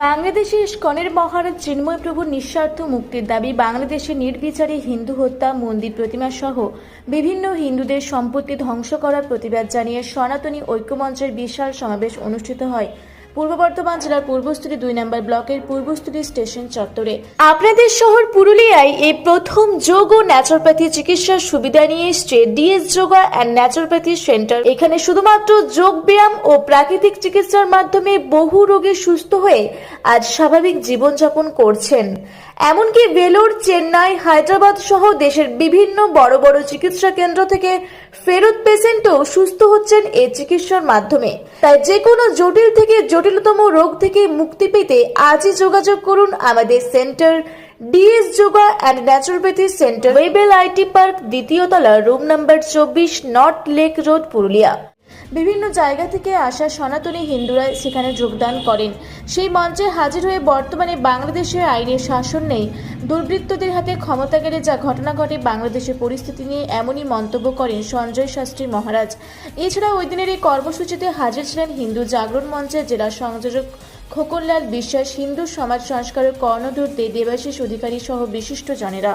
বাংলাদেশে ইস্কনের মহারাজ চিন্ময় প্রভুর নিঃস্বার্থ মুক্তির দাবি বাংলাদেশে নির্বিচারে হিন্দু হত্যা, মন্দির প্রতিমা সহ বিভিন্ন হিন্দুদের সম্পত্তি ধ্বংস করার প্রতিবাদ জানিয়ে সনাতনী ঐক্যমঞ্চের বিশাল সমাবেশ অনুষ্ঠিত হয়। পূর্ব বর্ধমান জেলার পূর্বস্থলী দুই নম্বর ব্লকের পূর্বস্থলী স্টেশন চত্বরে। আপনাদের শহর পুরুলিয়ায় এই প্রথম যোগ ও ন্যাচুরোপ্যাথি চিকিৎসার সুবিধা নিয়ে এসছে DS yoga and naturopathy centre এখানে শুধুমাত্র যোগ ব্যায়াম ও প্রাকৃতিক চিকিৎসার মাধ্যমে বহু রোগে সুস্থ হয়ে আজ স্বাভাবিক জীবনযাপন করছেন। এমনকি ভেলোর, চেন্নাই, হায়দ্রাবাদ সহ দেশের বিভিন্ন বড় বড় চিকিৎসা কেন্দ্র থেকে ফেরত পেশেন্টও সুস্থ হচ্ছেন এই চিকিৎসার মাধ্যমে। তাই যে কোনো জটিল থেকে জটিলতম রোগ থেকে মুক্তি পেতে আজই যোগাযোগ করুন আমাদের centre DS yoga and naturopathy centre Webel IT park, দ্বিতীয় তলা, রুম নাম্বার চব্বিশ, নর্থ লেক রোড, পুরুলিয়া। বিভিন্ন জায়গা থেকে আসা সনাতনী হিন্দুরা সেখানে যোগদান করেন। সেই মঞ্চে হাজির হয়ে বর্তমানে বাংলাদেশের আইনের শাসন নেই। দুর্বৃত্তদের হাতে ক্ষমতা গেলে যা ঘটনা ঘটে বাংলাদেশের পরিস্থিতি নিয়ে এমনই মন্তব্য করেন সঞ্জয় শাস্ত্রী মহারাজ। এছাড়া ওই দিনের এই কর্মসূচিতে হাজির ছিলেন হিন্দু জাগরণ মঞ্চের জেলা সংযোজক খোকনলাল বিশ্বাস, হিন্দু সমাজ সংস্কারক কর্ণধূর দে, দেবাশিস অধিকারী সহ বিশিষ্ট জনেরা।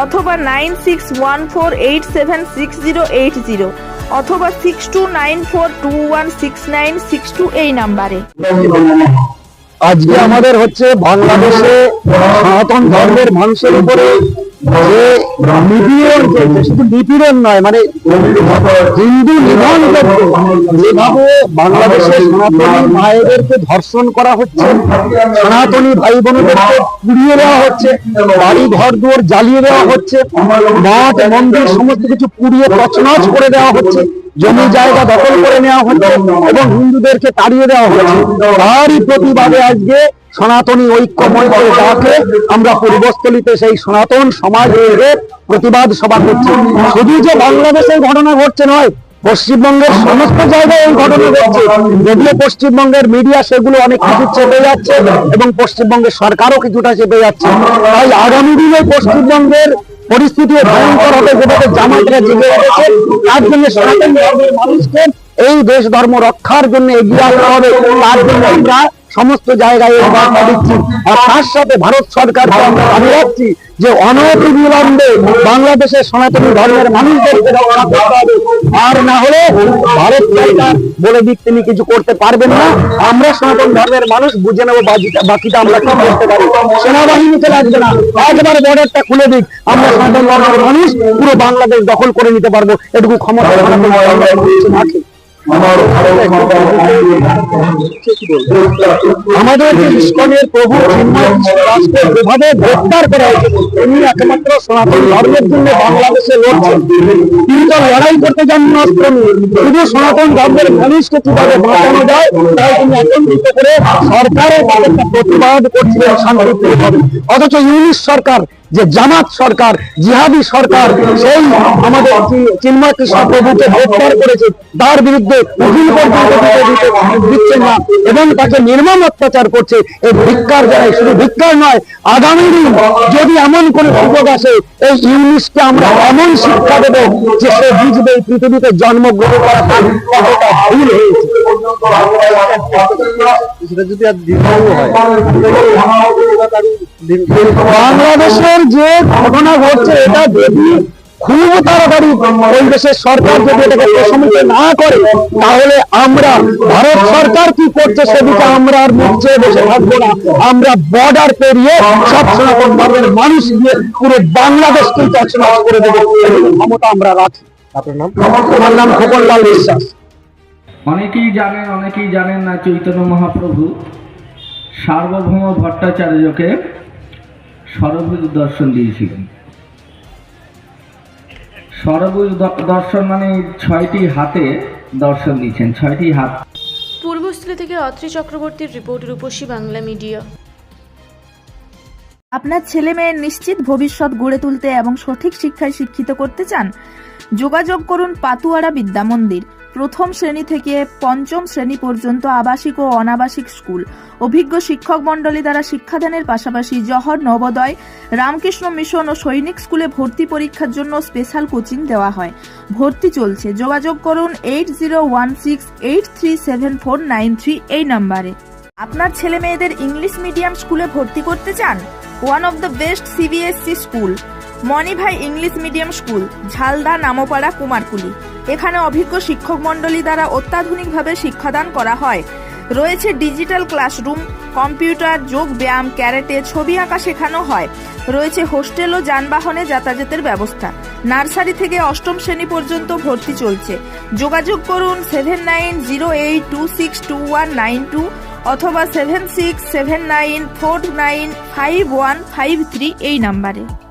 অথবা nine six one four eight seven six zero eight zero অথবা six two nine four two one six nine six two এই নাম্বারে। আজকে আমাদের হচ্ছে বাংলাদেশে সনাতন ধর্মের মানুষের উপরে শুধু নয় মানে বাংলাদেশে মায়েদেরকে ধর্ষণ করা হচ্ছে, সনাতনী ভাই পুড়িয়ে দেওয়া হচ্ছে বাড়ি ঘর জ্বালিয়ে দেওয়া হচ্ছে, মঠ, মন্দির, সমস্ত কিছু পুড়িয়ে তছনছ করে দেওয়া হচ্ছে। জমি জায়গা দখল করে নেওয়া হচ্ছে এবং হিন্দুদেরকে তাড়িয়ে দেওয়া হচ্ছে তারই প্রতিবাদে আজকে সনাতনী ঐক্য মঞ্চের ডাকে আমরা পূর্বস্থলীতে সেই সনাতন সমাজ প্রতিবাদ সভা করছি। শুধু যে বাংলাদেশে এই ঘটনা ঘটছে নয়, পশ্চিমবঙ্গের সমস্ত জায়গায় এই ঘটনা ঘটছে। যদিও পশ্চিমবঙ্গের মিডিয়া সেগুলো অনেক কিছু চেপে যাচ্ছে এবং পশ্চিমবঙ্গের সরকারও কিছুটা চেপে যাচ্ছে। তাই আগামী দিনে পশ্চিমবঙ্গের পরিস্থিতি ভয়ঙ্কর হবে, যেভাবে জামাতরা জেগে উঠেছে তার জন্য সনাতন ধর্মের মানুষকে এই দেশ ধর্ম রক্ষার জন্য এগিয়ে আসতে হবে, তার জন্য আমরা সমস্ত জায়গায় দিচ্ছি। আর তার সাথে ভারত রাখছি যে বাংলাদেশের ধর্মের আর না হলে ভারত সরকার বলে দিক তিনি কিছু করতে পারবেন না। আমরা সনাতন ধর্মের মানুষ, বুঝে নেব বাকিটা- আমরা কি করতে পারি। সেনাবাহিনীতে লাগবে না। একবার বর্ডারটা খুলে দিক। আমরা সনাতন ধর্মের মানুষ, পুরো বাংলাদেশ দখল করে নিতে পারব। এটুকু ক্ষমতা। আমাদের ইস্কনের প্রভু দাসকে যেভাবে গ্রেফতার করা হয়েছে তিনি একমাত্র সনাতন ধর্মের জন্য বাংলাদেশে লড়ছেন। তিনি তো লড়াই করতে যান না অস্ত্র শুধু সনাতন ধর্মের মানুষকে কীভাবে বাঁচানো যায় তাই তিনি একত্রিত করে সরকারের প্রতিবাদ করছিলেন শান্তিপূর্ণভাবে। অথচ ইউনিশ সরকার যে জামাত সরকার, জিহাদি সরকার, সেই আমাদের চিন্ময় কৃষ্ণ প্রভুকে গ্রেফতার করেছে, তার বিরুদ্ধে দিতে দিচ্ছেন না এবং তাকে নির্মম অত্যাচার করছে। এই ভিক্ষার জায়গায় শুধু ভিক্ষার নয়, আগামী দিন যদি এমন কোন সুযোগ আসে, এই ইউনিশকে আমরা এমন শিক্ষা দেব যে সে বুঝবে এই পৃথিবীতে জন্মগ্রহণ করা তার কতটা ভুল হয়েছে। সেটা যদি আর দীর্ঘ হয়। বাংলাদেশের যে ঘটনা ঘটছে এটা যদি খুব তাড়াতাড়ি দেশের সরকার যদি এটাকে প্রশমিত না করে, তাহলে আমরা ভারত সরকার কি করছে সেদিকে আমরা আর মুখ চেয়ে বসে থাকব না। আমরা বর্ডার পেরিয়ে সব সনাতন ধর্মের মানুষ দিয়ে পুরো বাংলাদেশকেই তছনছ করে দেবো। ক্ষমতা আমরা রাখি। আপনার নাম? আমার নাম খোকনলাল বিশ্বাস। অনেকেই জানেন অনেকেই জানেন না চৈতন্য মহাপ্রভু। সার্বভৌম ভট্টাচার্যকে সরভুজ দর্শন দিয়েছিলেন সরভুজ দর্শন মানে ছয়টি হাতে দর্শন দিয়েছেন ছয়টি হাত। পূর্বস্থলী থেকে অত্রি চক্রবর্তীর রিপোর্ট রূপসী বাংলা মিডিয়া। আপনার ছেলে মেয়ের নিশ্চিত ভবিষ্যৎ গড়ে তুলতে এবং সঠিক শিক্ষায় শিক্ষিত করতে চান? যোগাযোগ করুন পাতুয়ারা বিদ্যা মন্দির। প্রথম শ্রেণি থেকে পঞ্চম শ্রেণি পর্যন্ত আবাসিক ও অনাবাসিক স্কুল। অভিজ্ঞ শিক্ষক মণ্ডলী দ্বারা শিক্ষাদানের পাশাপাশি জহর, নবোদয়, রামকৃষ্ণ মিশন ও সৈনিক স্কুলে ভর্তি পরীক্ষার জন্য স্পেশাল কোচিং দেওয়া হয়। ভর্তি চলছে। যোগাযোগ করুন eight zero one six eight three seven four nine three এই নাম্বারে। আপনার ছেলে মেয়েদের ইংলিশ মিডিয়াম স্কুলে ভর্তি করতে চান? One of the best CBSE school. Manibhai English medium school, Jhalda, Nampara, Kumarkuli. এখানে অভিজ্ঞ শিক্ষক মণ্ডলী দ্বারা অত্যাধুনিকভাবে শিক্ষাদান করা হয়। রয়েছে ডিজিটাল ক্লাসরুম, কম্পিউটার, যোগ ব্যায়াম, ক্যারেটে, ছবি আঁকা শেখানো হয়। রয়েছে হোস্টেল ও যানবাহনে যাতায়াতের ব্যবস্থা। নার্সারি থেকে অষ্টম শ্রেণি পর্যন্ত ভর্তি চলছে। যোগাযোগ করুন seven nine zero eight two six two one nine two অথবা seven six seven nine four nine five one five three এই নাম্বারে।